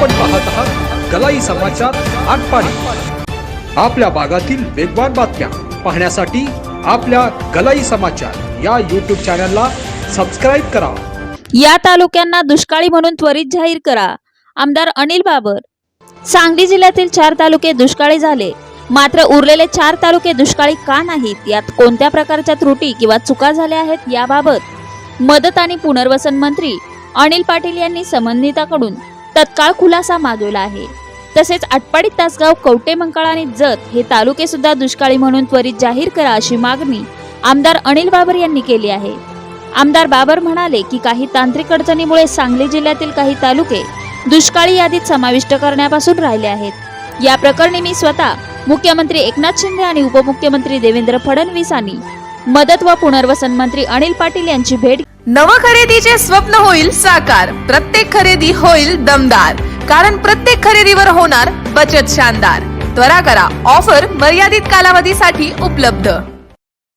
आपण पाहत आहात गलाई समाचार आटपाडी. आपल्या भागातील वेगवान बातम्या पाहण्यासाठी आपल्या गलाई समाचार या यूट्यूब चॅनलला सबस्क्राईब करा. या तालुक्यांना दुष्काळी म्हणून त्वरित जाहीर करा. आमदार अनिल बाबर. सांगली जिल्ह्यातील चार तालुके दुष्काळी झाले. मात्र उरलेले चार तालुके दुष्काळी का नाहीत? यात कोणत्या प्रकारच्या त्रुटी किंवा चुका झाल्या आहेत याबाबत मदत आणि पुनर्वसन मंत्री अनिल पाटील यांनी संबंधिताकडून तत्काळ खुलासा मागवला आहे. तसेच आटपाडी तासगाव कवटे मंकाळ आणि जत हे तालुके सुद्धा दुष्काळी म्हणून त्वरित जाहीर करा अशी मागणी आमदार अनिल बाबर यांनी केली आहे. आमदार बाबर म्हणाले की काही तांत्रिक अडचणीमुळे सांगली जिल्ह्यातील काही तालुके दुष्काळी यादीत समाविष्ट करण्यापासून राहिले आहेत. या प्रकरणी मी स्वतः मुख्यमंत्री एकनाथ शिंदे आणि उपमुख्यमंत्री देवेंद्र फडणवीस यांनी मदत व पुनर्वसन मंत्री अनिल पाटील यांची भेट नव खरेदीचे स्वप्न होईल साकार प्रत्येक खरेदी होईल दमदार. कारण प्रत्येक खरेदीवर होणार बचत शानदार. त्वरा करा ऑफर मर्यादित कालावधीसाठी उपलब्ध.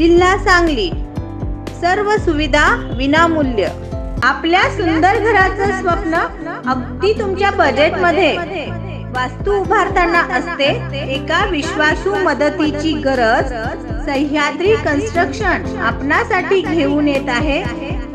जिल्हा सांगली. सर्व सुविधा विनामूल्य. आपल्या सुंदर घराचं स्वप्न अगदी तुमच्या बजेटमध्ये वास्तू उभारताना असते एका विश्वासू मदतीची गरज. सह्याद्री कन्स्ट्रक्शन आपणासाठी घेऊन येत आहे.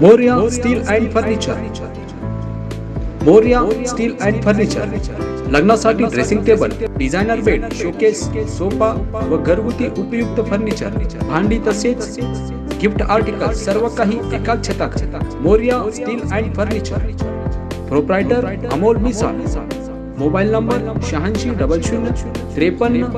Morya steel and furniture Morya steel and furniture लग्नासाठी dressing table designer bed showcase sofa व घरगुती उपयुक्त फर्निचर भांडी तसेच गिफ्ट आर्टिकल सर्व काही एकाच छतात. Morya steel and furniture proprietor Amol मिसा मोबाईल नंबर शहाऐंशी डबल शून्य त्रेपन्न